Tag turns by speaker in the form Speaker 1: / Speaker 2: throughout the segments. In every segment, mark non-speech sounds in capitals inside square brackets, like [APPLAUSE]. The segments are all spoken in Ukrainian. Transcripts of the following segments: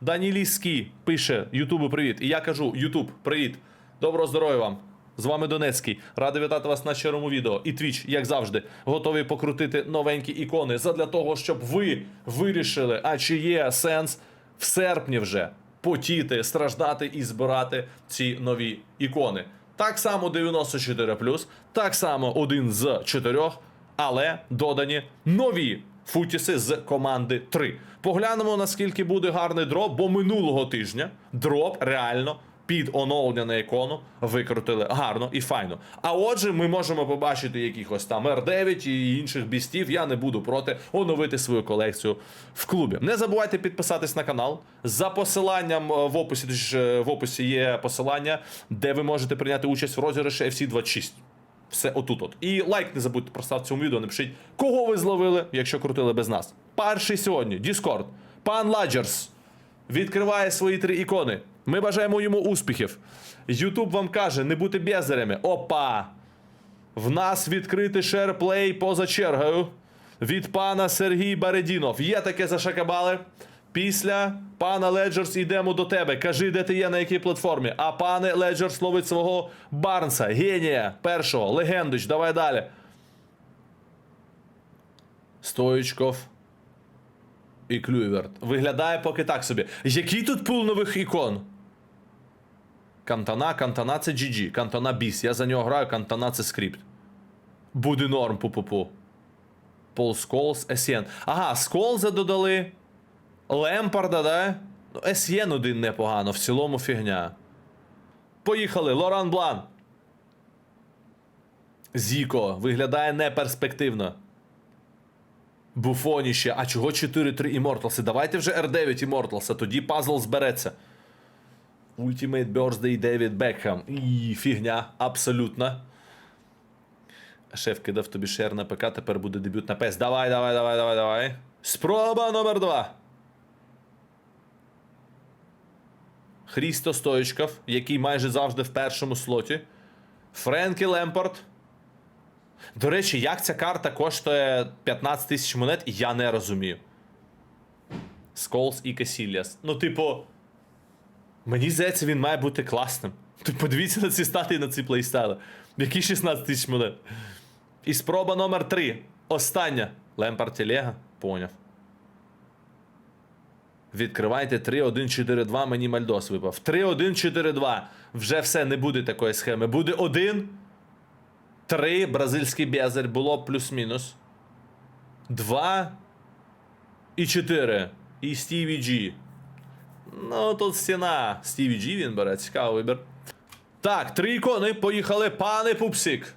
Speaker 1: Даніліський пише Ютубу привіт. І я кажу: Ютуб, привіт. Доброго здоров'я вам. З вами Донецький. Радий вітати вас на щирому відео. І Твіч, як завжди, готовий покрутити новенькі ікони задля того, щоб ви вирішили, а чи є сенс в серпні вже потіти, страждати і збирати ці нові ікони. Так само 94 так само один з чотирьох, але додані нові футіси з команди 3. Поглянемо, наскільки буде гарний дроп, бо минулого тижня дроп реально під оновлення на ікону викрутили гарно і файно. А отже, ми можемо побачити якихось там R9 і інших бістів. Я не буду проти оновити свою колекцію в клубі. Не забувайте підписатись на канал. За посиланням е, в описі, в описі є посилання, де ви можете прийняти участь в розіграші FC26. Все отут от. І лайк не забудьте проставити цьому відео. Напишіть, кого ви зловили, якщо крутили без нас. Перший сьогодні Discord. Пан Ладжерс відкриває свої три ікони. Ми бажаємо йому успіхів. Ютуб вам каже, не бути бездарями. Опа! В нас відкритий шерплей поза чергою від пана Сергій Баредінов. Є таке за шакабали. Після пана Леджерс йдемо до тебе. Кажи, де ти є, на якій платформі. А пане Леджерс ловить свого Барнса, генія першого, легендич. Давай далі. Стоїчков і Клюйверт. Виглядає поки так собі. Який тут пул нових ікон? Кантана, Кантана це GG. Кантана біс. Я за нього граю, Кантана це скрипт. Буде норм пу-пу-пу. Пол Сколс, Есєн. Ага, Сколза додали. Лемпарда, да? Ну, Есєн один непогано, в цілому фігня. Поїхали, Лоран Блан. Зіко виглядає неперспективно. Буфоніще. А чого 4-3 Імморталси? Давайте вже R9 Імморталса, тоді пазл збереться. Ultimate Birthday Девід Бекхем. І фігня, абсолютно. Шеф кидав тобі шер на ПК, тепер буде дебют на ПЕС. Давай, давай, давай, давай, давай. Спроба номер два. Хрісто Стоїчков, який майже завжди в першому слоті. Френкі Лемпорт. До речі, як ця карта коштує 15 тисяч монет, я не розумію. Сколс і Касіліас. Ну, типу. Мені здається, він має бути класним. Ти подивіться на ці стати і на ці плейстайли. Які 16 тисяч монет. І спроба номер 3. Остання. Лемпард Телега. Поняв. Відкривайте 3-1-4-2, мені Мальдос випав. 3-1-4-2. Вже все, не буде такої схеми. Буде 1. 3. Бразильський безарь було плюс-мінус. 2. І 4. І Стіві Джі. Ну, тут стіна. Стіві Джі він бере, цікавий вибір. Так, три ікони, поїхали, пане Пупсик.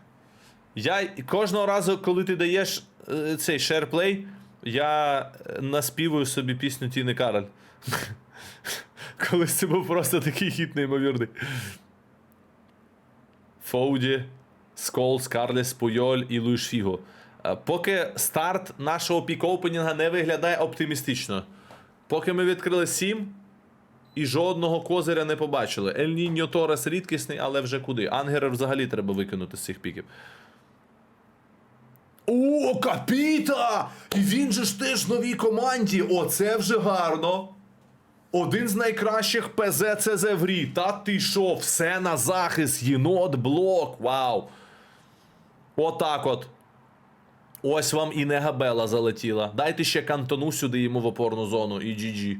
Speaker 1: Я кожного разу, коли ти даєш е, цей шерплей, я е, наспівую собі пісню Тіни Кароль. [LAUGHS] Колись це був просто такий хіт неймовірний. Фоуді, Сколс, Карлес, Пуйоль і Луїш Фіго. Е, Поки старт нашого пік-опенінга не виглядає оптимістично. Поки ми відкрили 7 і жодного козиря не побачили. Ель Ніньо Торес рідкісний, але вже куди. Ангера взагалі треба викинути з цих піків. О, капіта! І він же ж теж в новій команді. Оце вже гарно. Один з найкращих ПЗ ЦЗ в грі. Та ти що, все на захист, єнот, блок. Вау. Отак от. Ось вам і Негабела залетіла. Дайте ще кантону сюди йому в опорну зону і GG.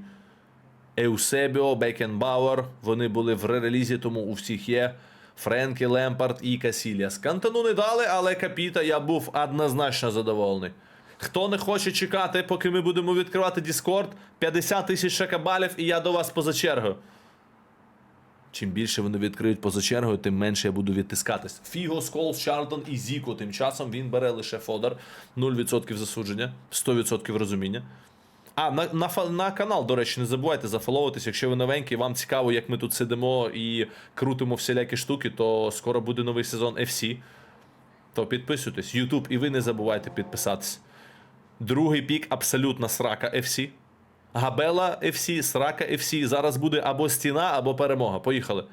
Speaker 1: Еусебіо, Бекенбауер. Вони були в ререлізі, тому у всіх є. Френкі, Лемпард і Касіліас. Кантону не дали, але капіта я був однозначно задоволений. Хто не хоче чекати, поки ми будемо відкривати Discord, 50 тисяч шакабалів і я до вас поза чергою. Чим більше вони відкриють поза чергою, тим менше я буду відтискатись. Фіго, Сколс, Чартон і Зіко. Тим часом він бере лише Фодор. 0% засудження, 100% розуміння. А, на, на, на канал, до речі, не забувайте зафоловуватись. Якщо ви новенький, вам цікаво, як ми тут сидимо і крутимо всілякі штуки, то скоро буде новий сезон FC. То підписуйтесь. YouTube, і ви не забувайте підписатись. Другий пік абсолютно срака FC. Габела FC, срака FC. Зараз буде або стіна, або перемога. Поїхали.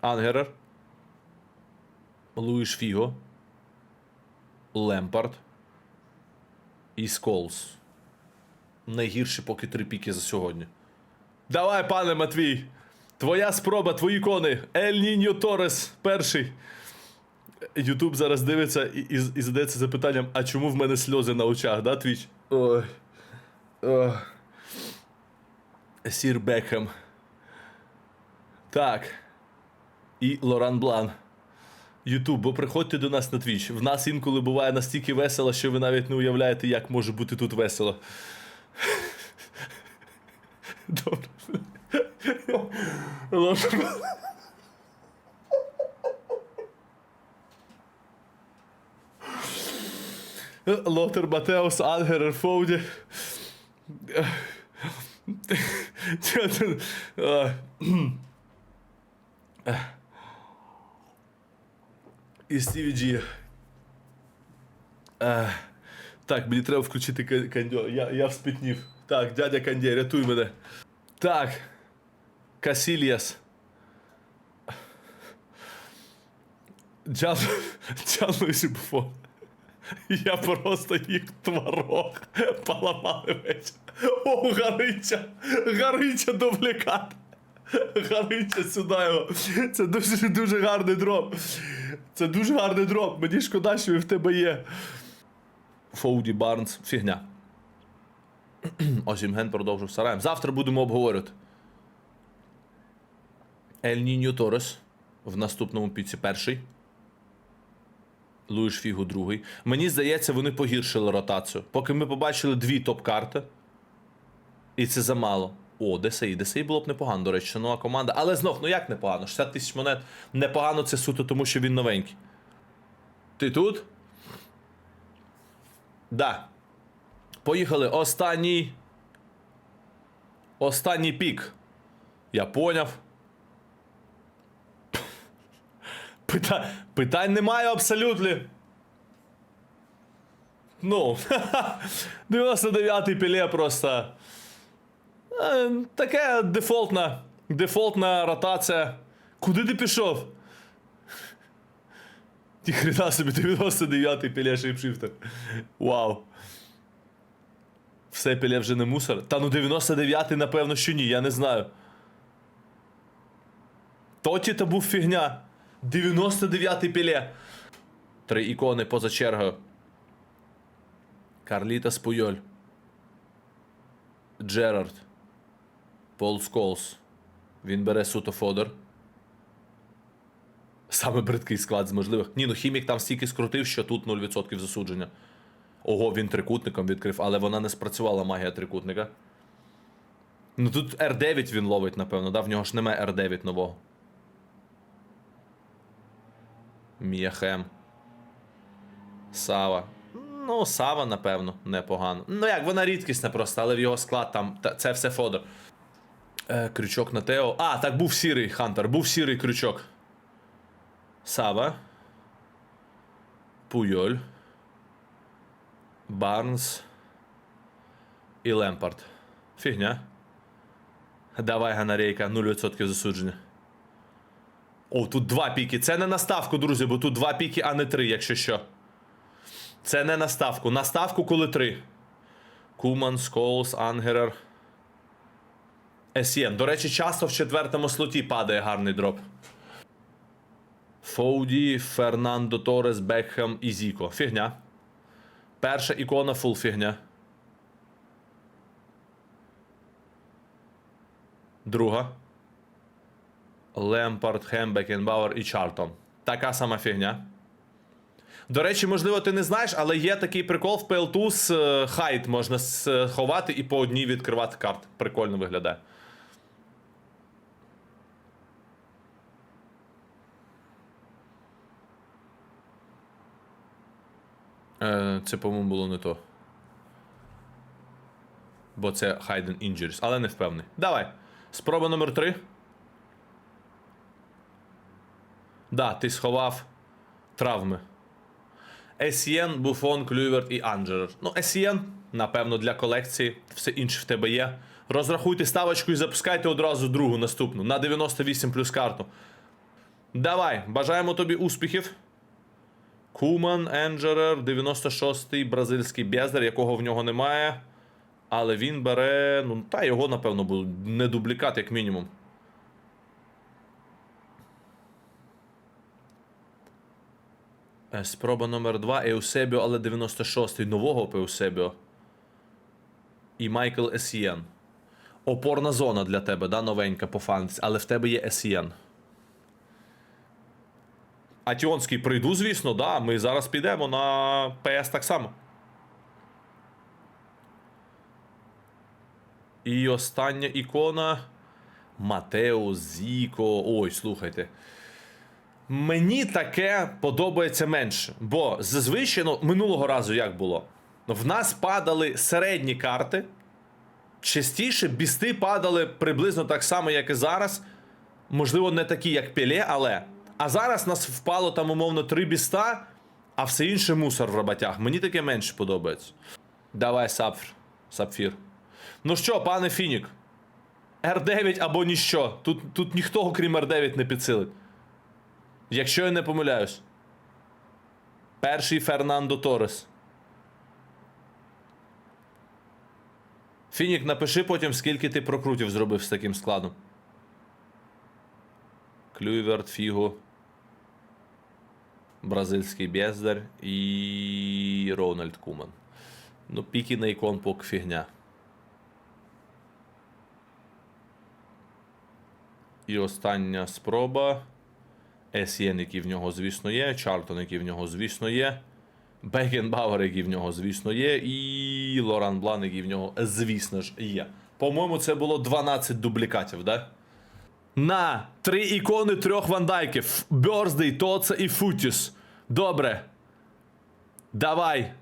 Speaker 1: Ангерер. Луїш Фіго. Лемпард. І Сколс. Найгірші поки три піки за сьогодні. Давай, пане Матвій. Твоя спроба, твої кони. Ель Ніньо Торес перший. Ютуб зараз дивиться і, і, і задається запитанням, а чому в мене сльози на очах, да, Твіч? Ой. Ой. Сір Бекхем. Так. І Лоран Блан. Ютуб, бо приходьте до нас на Твіч. В нас інколи буває настільки весело, що ви навіть не уявляєте, як може бути тут весело. Добре. Лотер Матеус, Ангерер Фоуді. І Стіві Джі. Е, Так, мені треба включити ка- кандьо. Я, я вспітнів. Так, дядя Кандє, рятуй мене. Так. Касільяс. Джан... Джан Луїсі. Я просто їх творог поламали вечір. О, Гарича! Гарича дублікат! Гарича сюди його. Це дуже дуже гарний дроп. Це дуже гарний дроп. Мені шкода, що в тебе є. Фоуді Барнс, фігня. [CLEARS THROAT] Ось Імген продовжив Сараєм. Завтра будемо обговорювати. Ель Ніньо Торес в наступному піці перший. Луїш Фігу другий. Мені здається, вони погіршили ротацію. Поки ми побачили дві топ-карти. І це замало. О, ДСІ. ДСІ було б непогано, до речі, нова команда. Але знов, ну як непогано? 60 тисяч монет. Непогано це суто, тому що він новенький. Ти тут? Да. Поїхали. Останній. Останній пік. Я поняв. [LAUGHS] Пита... Питань немає абсолютно. Ну, [LAUGHS] 99-й піле просто. Е, Таке дефолтна. Дефолтна ротація. Куди ти пішов? [LAUGHS] Ті хрена собі 99-й піле шейпшифтер. Вау. Все піле вже не мусор. Та ну 99-й, напевно, що ні, я не знаю. Тоті то був фігня. 99-й піле. Три ікони поза чергою. Карліта Спуйоль. Джерард. Пол Сколс. Він бере суто Фодор. Саме бридкий склад з можливих. Ні, ну хімік там стільки скрутив, що тут 0% засудження. Ого, він трикутником відкрив, але вона не спрацювала магія трикутника. Ну тут R9 він ловить, напевно, да? В нього ж немає R9 нового. Міяхем. Сава. Ну, Сава, напевно, непогано. Ну як, вона рідкісна просто, але в його склад там та- це все Фодор. Е, крючок на Тео. А, так був сірий Хантер, був сірий крючок. Сава. Пуйоль. Барнс. І Лемпард. Фігня. Давай, Ганарейка, 0% засудження. О, тут два піки. Це не на ставку, друзі, бо тут два піки, а не три, якщо що. Це не на ставку. На ставку, коли три. Куман, Сколс, Ангерер. Есєн. До речі, часто в четвертому слоті падає гарний дроп. Фоуді, Фернандо Торес, Бекхем і Зіко. Фігня. Перша ікона фул фігня. Друга. Лемпард, Хем, Бекенбауер і Чартон. Така сама фігня. До речі, можливо, ти не знаєш, але є такий прикол в PL2 з е, хайт можна сховати і по одній відкривати карт. Прикольно виглядає. Це, по-моєму, було не то. Бо це Hidden Injuries, але не впевнений. Давай. Спроба номер 3. Да, ти сховав травми. Есієн, Буфон, Клюверт і Анджерер. Ну, Есієн, напевно, для колекції. Все інше в тебе є. Розрахуйте ставочку і запускайте одразу другу наступну на 98 плюс карту. Давай, бажаємо тобі успіхів. Куман, Енджерер, 96-й бразильський бездар, якого в нього немає. Але він бере. Ну, та його, напевно, буде не дублікат, як мінімум. Е, Спроба номер 2 Еусебіо, але 96-й нового Еусебіо. І Майкл Есієн. Опорна зона для тебе, да, новенька по фанці, але в тебе є Есієн. Атіонський прийду, звісно, да. Ми зараз підемо на ПС так само. І остання ікона. Матео Зіко. Ой, слухайте. Мені таке подобається менше. Бо зазвичай, ну, минулого разу як було? В нас падали середні карти. Частіше бісти падали приблизно так само, як і зараз. Можливо, не такі, як Пеле, але. А зараз нас впало там, умовно, три біста, а все інше мусор в роботях. Мені таке менше подобається. Давай, сапфір. Сапфір. Ну що, пане Фінік? R9 або ніщо. Тут, тут ніхто, окрім R9, не підсилить. Якщо я не помиляюсь. Перший Фернандо Торес. Фінік, напиши потім, скільки ти прокрутів зробив з таким складом. Клюйверт, Фіго. Бразильський Бездар і Рональд Куман. Ну, піки на ікон поки фігня. І остання спроба. Есієн, який в нього, звісно, є. Чартон, який в нього, звісно, є. Бекенбауер, який в нього, звісно, є. І Лоран Блан, який в нього, звісно ж, є. По-моєму, це було 12 дублікатів, да? На три ікони трьох вандайків: Бьорздей, Тоца і Футіс. Добре. Давай.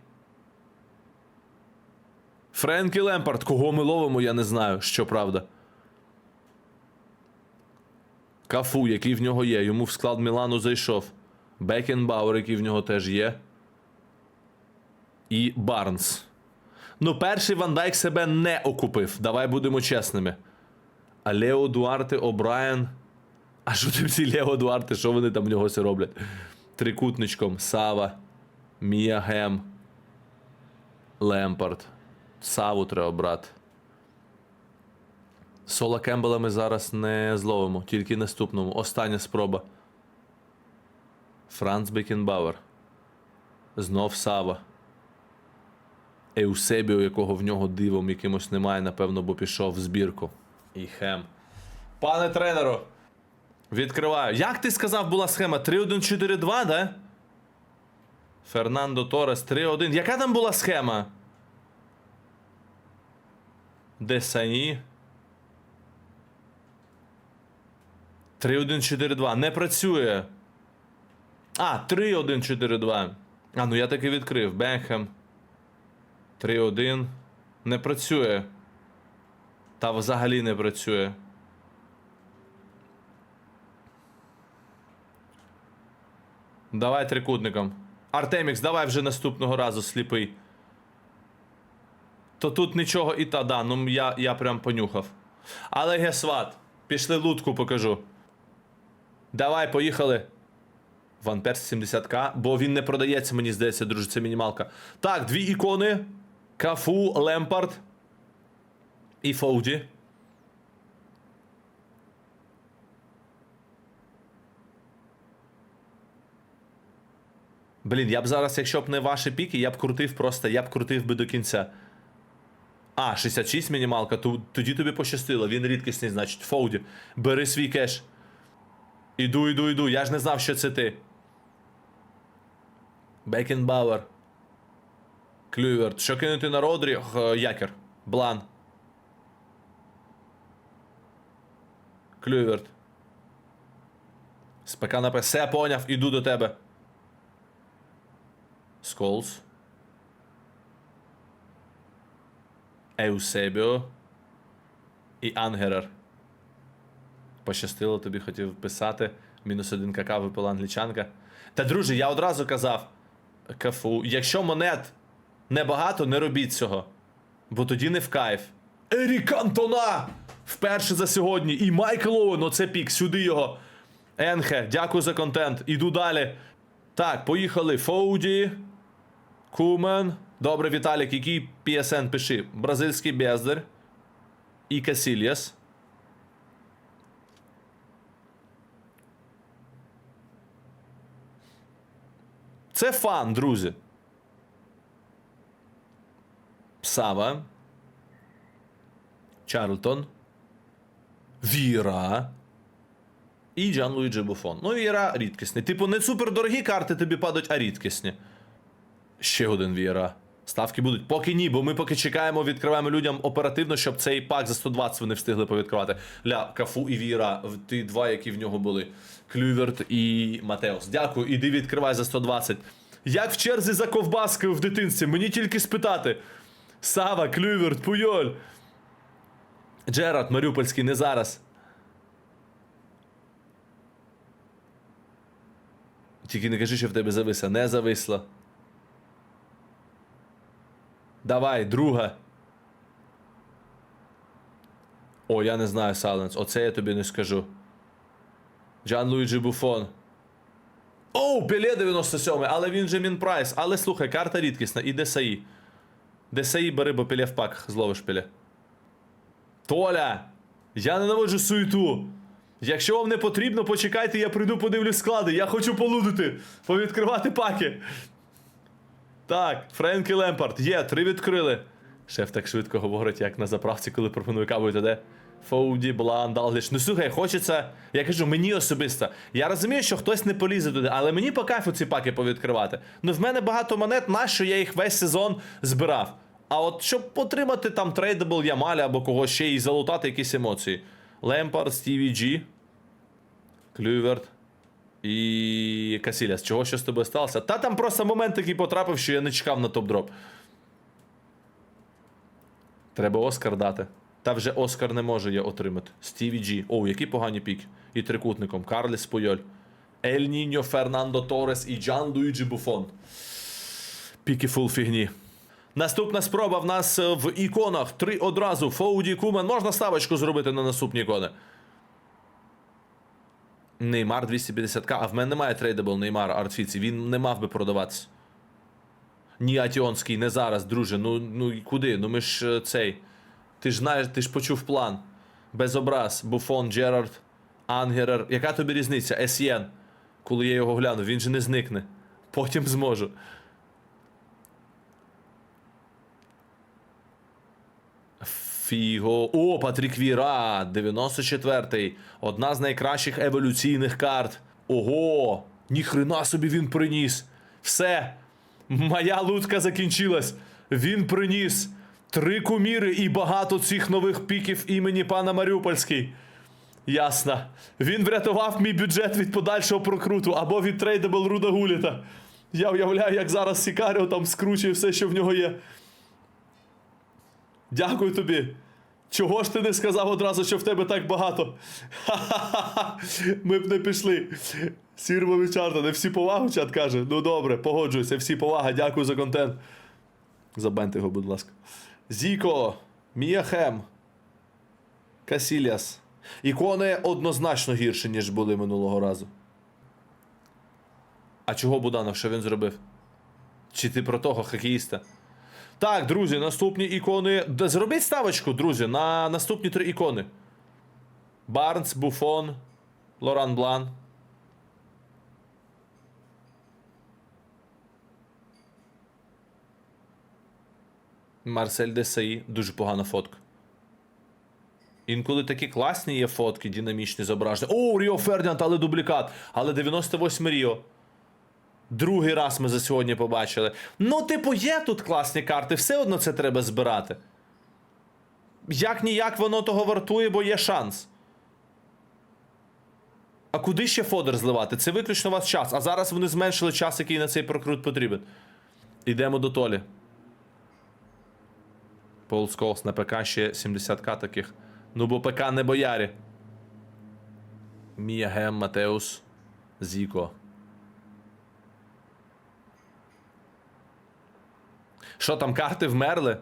Speaker 1: Френкі Лемпард. Кого ми ловимо, я не знаю, щоправда. Кафу, який в нього є. Йому в склад Мілану зайшов. Бекенбауер, який в нього теж є. І Барнс. Ну, перший Ван Дайк себе не окупив. Давай будемо чесними. А Лео Дуарте, О'Брайен. А що там ці Лео Дуарте, що вони там в нього все роблять? Трикутничком. Сава. Мія Гем. Лемпард. Саву треба брати. Сола Кембела ми зараз не зловимо, тільки наступному. Остання спроба. Франц Бекенбауер. Знов Сава. Еусебіо, якого в нього дивом якимось немає, напевно, бо пішов в збірку. І хем. Пане тренеру. Відкриваю. Як ти сказав, була схема? 3-1-4-2, да? Фернандо Торес 3-1. Яка там була схема? Десані. 3-1-4-2. Не працює. А, 3-1-4-2. А, ну я таки відкрив. Бенхем. 3-1. Не працює. Та взагалі не працює. Давай трикутником. Артемікс, давай вже наступного разу сліпий. То тут нічого і та, да, ну я, я прям понюхав. Але гесват, пішли лутку покажу. Давай, поїхали. Ван Перс 70к, бо він не продається, мені здається, друже, це мінімалка. Так, дві ікони. Кафу, Лемпард і Фоуді. Блін, я б зараз, якщо б не ваші піки, я б крутив просто, я б крутив би до кінця. А, 66 мінімалка, то, тоді тобі пощастило, він рідкісний, значить. Фоуді. Бери свій кеш. Іду, іду, іду. Я ж не знав, що це ти. Бекенбауер. Клюверт. Що кинути на Родрі? Х, Якер. Блан. Клюверт. СПК на Все, поняв, іду до тебе. Сколс. Еусебіо. І Ангерер. Пощастило, тобі хотів писати. Мінус один кака випила англічанка. Та друже, я одразу казав. Кафу. Якщо монет небагато, не робіть цього. Бо тоді не в кайф. Ерік Антона! Вперше за сьогодні. І Майкл Оуен, оце пік, сюди його. Енхе, дякую за контент. Іду далі. Так, поїхали. Фоуді. Кумен. Добре, Віталік, який PSN пиши? Бразильський бездар і Касільяс. Це фан, друзі. Сава. Чарлтон. Віра. І Джан Луїджі Буфон. Ну, Віра рідкісний. Типу, не супердорогі карти тобі падають, а рідкісні. Ще один Віра. Ставки будуть. Поки ні, бо ми поки чекаємо, відкриваємо людям оперативно, щоб цей пак за 120 вони встигли повідкривати. Ля, Кафу і Віра, ті два, які в нього були. Клюверт і Матеос. Дякую, іди відкривай за 120. Як в черзі за ковбаскою в дитинстві, мені тільки спитати. Сава, Клюверт, Пуйоль. Джерард Маріупольський, не зараз. Тільки не кажи, що в тебе зависла. Не зависла. Давай, друга. О, я не знаю, Сайленс. Оце я тобі не скажу. Джан Луїджі Буфон. Оу, Пеле 97, але він же мінпрайс. Але слухай, карта рідкісна. І Десаї. Десаї бери, бо Пеле в пак зловиш Пеле. Толя! Я ненавиджу суету. Якщо вам не потрібно, почекайте, я прийду подивлюсь склади. Я хочу полудити, повідкривати паки. Так, Френкі Лемпард. Є, три відкрили. Шеф так швидко говорить, як на заправці, коли пропонує каву і т.д. Фоуді, Блан, Далгліш. Ну слухай, хочеться. Я кажу, мені особисто. Я розумію, що хтось не полізе туди, але мені по кайфу ці паки повідкривати. Ну в мене багато монет, нащо я їх весь сезон збирав. А от щоб отримати там трейдабл Ямаля або когось ще і залутати якісь емоції. Лемпард, Стіві Джі, Клюверт і Касіляс. Чого що з тобою сталося? Та там просто момент такий потрапив, що я не чекав на топ-дроп. Треба Оскар дати. Та вже Оскар не може я отримати. Стіві Джі. Оу, які погані піки. І трикутником. Карліс Пойоль. Ель Ніньо, Фернандо Торес і Джан Луїджі Буфон. Піки фул фігні. Наступна спроба в нас е, в іконах. Три одразу. Фоуді Кумен. Можна ставочку зробити на наступні ікони. Неймар 250к, а в мене немає трейдабл Неймар Артфіці. Він не мав би продаватися. Ні, Атіонський, не зараз, друже. Ну, ну куди? Ну ми ж е, цей. Ти ж знаєш, ти ж почув план. Без образ, Буфон, Джерард, Ангерер. Яка тобі різниця? Есьєн. Коли я його гляну, він же не зникне. Потім зможу. Фіго. О, Патрік Віра, 94-й. Одна з найкращих еволюційних карт. Ого! Ніхрена собі він приніс. Все. Моя лутка закінчилась. Він приніс три куміри і багато цих нових піків імені пана Маріупольський. Ясно. Він врятував мій бюджет від подальшого прокруту або від трейдабл Руда Гуліта. Я уявляю, як зараз Сікаріо там скручує все, що в нього є. Дякую тобі. Чого ж ти не сказав одразу, що в тебе так багато? Ха-ха-ха. [LAUGHS] Ми б не пішли. Сірвові чарта, не всі повагу чат каже. Ну добре, погоджуюся, всі повага, дякую за контент. Забаньте його, будь ласка. Зіко, Міяхем, Касіліас. Ікони однозначно гірші, ніж були минулого разу. А чого Буданов? Що він зробив? Чи ти про того хокеїста? Так, друзі, наступні ікони. Зробіть ставочку, друзі, на наступні три ікони: Барнс, Буфон, Лоран Блан. Марсель Десаї. Дуже погана фотка. Інколи такі класні є фотки, динамічні зображення. О, Ріо Фердінанд, але дублікат. Але 98 Ріо. Другий раз ми за сьогодні побачили. Ну, типу, є тут класні карти, все одно це треба збирати. Як ніяк воно того вартує, бо є шанс. А куди ще фодер зливати? Це виключно у вас час. А зараз вони зменшили час, який на цей прокрут потрібен. Йдемо до Толі. Полсколс на ПК ще 70к таких. Ну, бо ПК не боярі. Мія Гем, Матеус, Зіко. Що там карти вмерли?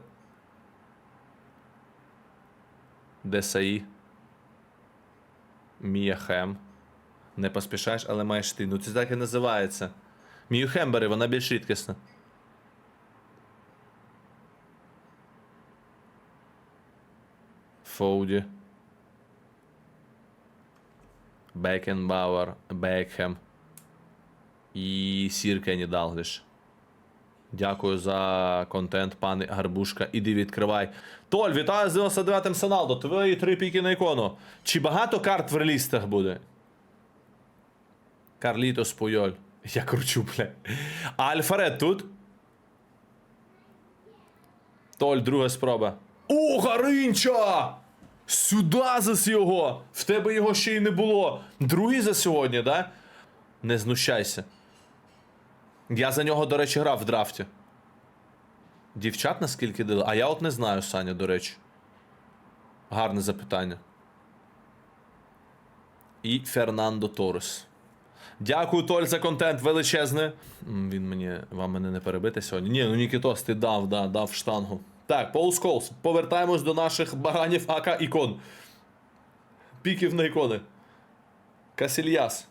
Speaker 1: Десаї. Міяхем. Не поспішаєш, але маєш ти. Ну це так і називається. Міюхембери, вона більш рідкісна. Фоуді. Бекенбауер. Бекхем. І не Далгліш. Дякую за контент, пане Гарбушка. Іди відкривай. Толь, вітаю з 99-м Саналдо. Твої три піки на ікону. Чи багато карт в релістах буде? Карлітос Пуйоль. Я кручу, бля. А Альфаред тут? Толь, друга спроба. О, Гаринча! Сюда зас його! В тебе його ще й не було. Другий за сьогодні, да? Не знущайся. Я за нього, до речі, грав в драфті. Дівчат наскільки дали? А я от не знаю, Саня, до речі. Гарне запитання. І Фернандо Торес. Дякую, Толь, за контент величезне. Він мені вам мене не перебити сьогодні. Ні, ну Нікітос, ти дав, да, дав штангу. Так, Пол Сколс. Повертаємось до наших баранів АК ікон. Піків на ікони. Касільяс.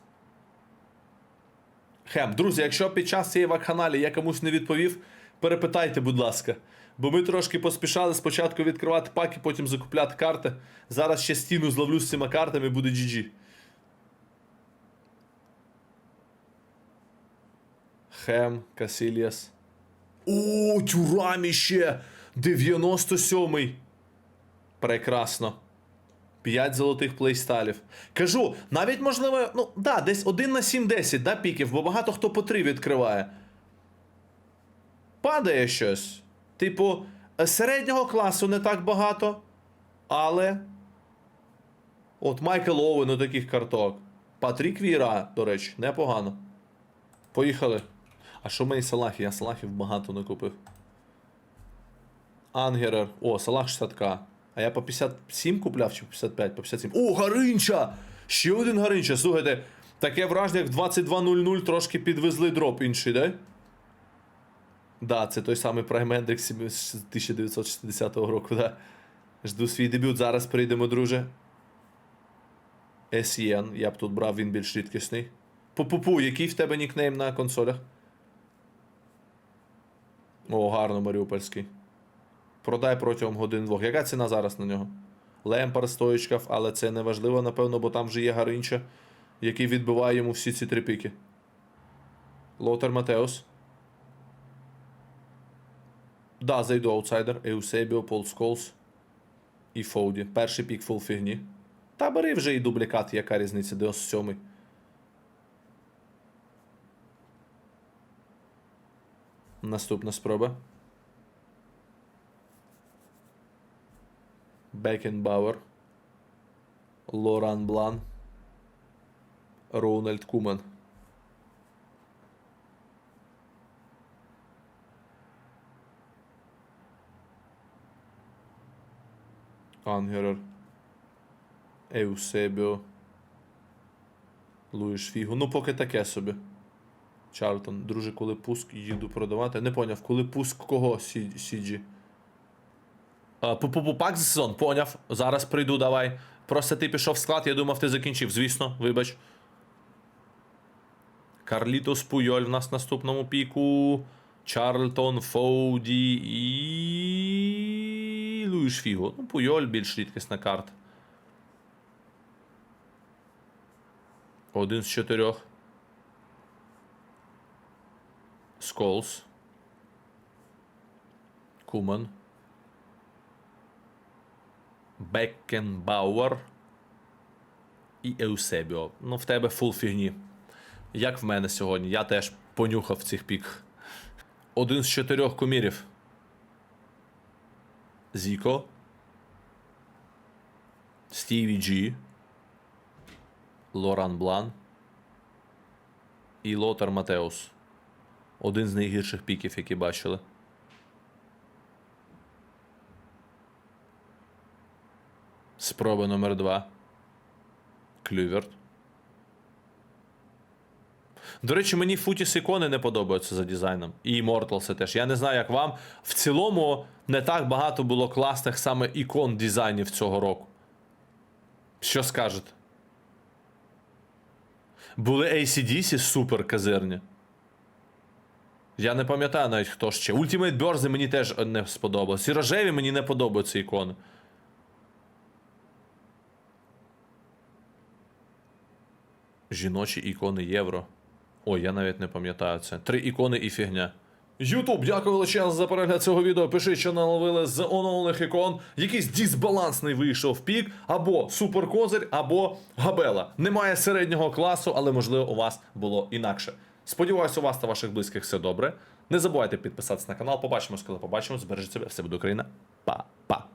Speaker 1: Хем, друзі, якщо під час цієї вакханалії я комусь не відповів, перепитайте, будь ласка. Бо ми трошки поспішали спочатку відкривати паки, потім закупляти карти. Зараз ще стіну зловлю з цими картами буде GG. Хем, Касіліас. О, тюрамі ще! 97-й. Прекрасно. 5 золотих плейстайлів. Кажу, навіть можливо, ну, да, десь 1 на 7-10, да, піків, бо багато хто по 3 відкриває. Падає щось. Типу, е, середнього класу не так багато, але. От Майкл Оуен у таких карток. Патрік Віра, до речі, непогано. Поїхали. А що в мені Салахі? Я Салахів багато не купив. Ангерер. О, Салах 60к. А я по 57 купляв чи по 55, по 57. О, Гаринча! Ще один Гаринча. Слухайте, таке враження, як в 22.00 трошки підвезли дроп інший, да? Да, це той самий Prime Hendrix 1960 року, да. Жду свій дебют. Зараз прийдемо, друже. SEN, я б тут брав, він більш рідкісний. Пу-пу-пу, який в тебе нікнейм на консолях? О, гарно, Маріупольський. Продай протягом годин двох. Яка ціна зараз на нього? Лемпар, стоїчкав, але це не важливо, напевно, бо там вже є Гаринча, який відбиває йому всі ці три піки. Лотер Матеус. Да, зайду аутсайдер. Еусебіо, Пол Сколс і Фоуді. Перший пік фул фігні. Та бери вже і дублікат, яка різниця, 97-й. Наступна спроба. Бекенбауер. Лоран Блан. Роунальд Куман. Ангерер. Еусебіо. Луїш Фіго. Ну, поки таке собі. Чарлтон. Друже, коли пуск їду продавати. Не поняв, коли пуск кого Сі- Сіджі? Пу-пу-пу-пак за сезон, поняв. Зараз прийду, давай. Просто ти пішов в склад, я думав, ти закінчив. Звісно, вибач. Карлітос Пуйоль в нас в наступному піку. Чарлтон, Фоуді і. Луїш Фіго. Ну, Пуйоль більш рідкісна карта. Один з чотирьох. Сколс. Куман. Беккенбауер і Еусебіо. Ну, в тебе фул фігні. Як в мене сьогодні. Я теж понюхав цих пік. Один з чотирьох кумірів. Зіко. Стіві Джі. Лоран Блан. І Лотар Матеус. Один з найгірших піків, які бачили. Спроба номер два. Клюверт. До речі, мені Футіс ікони не подобаються за дизайном. І Immortals теж. Я не знаю, як вам. В цілому не так багато було класних саме ікон дизайнів цього року. Що скажете? Були ACDC супер казирні. Я не пам'ятаю навіть хто ще. Ultimate Birds мені теж не сподобалось. І рожеві мені не подобаються ікони. Жіночі ікони євро. Ой, я навіть не пам'ятаю це. Три ікони і фігня. Ютуб, дякую величезно за перегляд цього відео. Пиши, що наловили з оновлених ікон. Якийсь дисбалансний вийшов пік, або суперкозир, або габела. Немає середнього класу, але можливо у вас було інакше. Сподіваюсь, у вас та ваших близьких все добре. Не забувайте підписатися на канал. Побачимось, коли побачимо. Збережіть себе, все буде Україна. Па-па.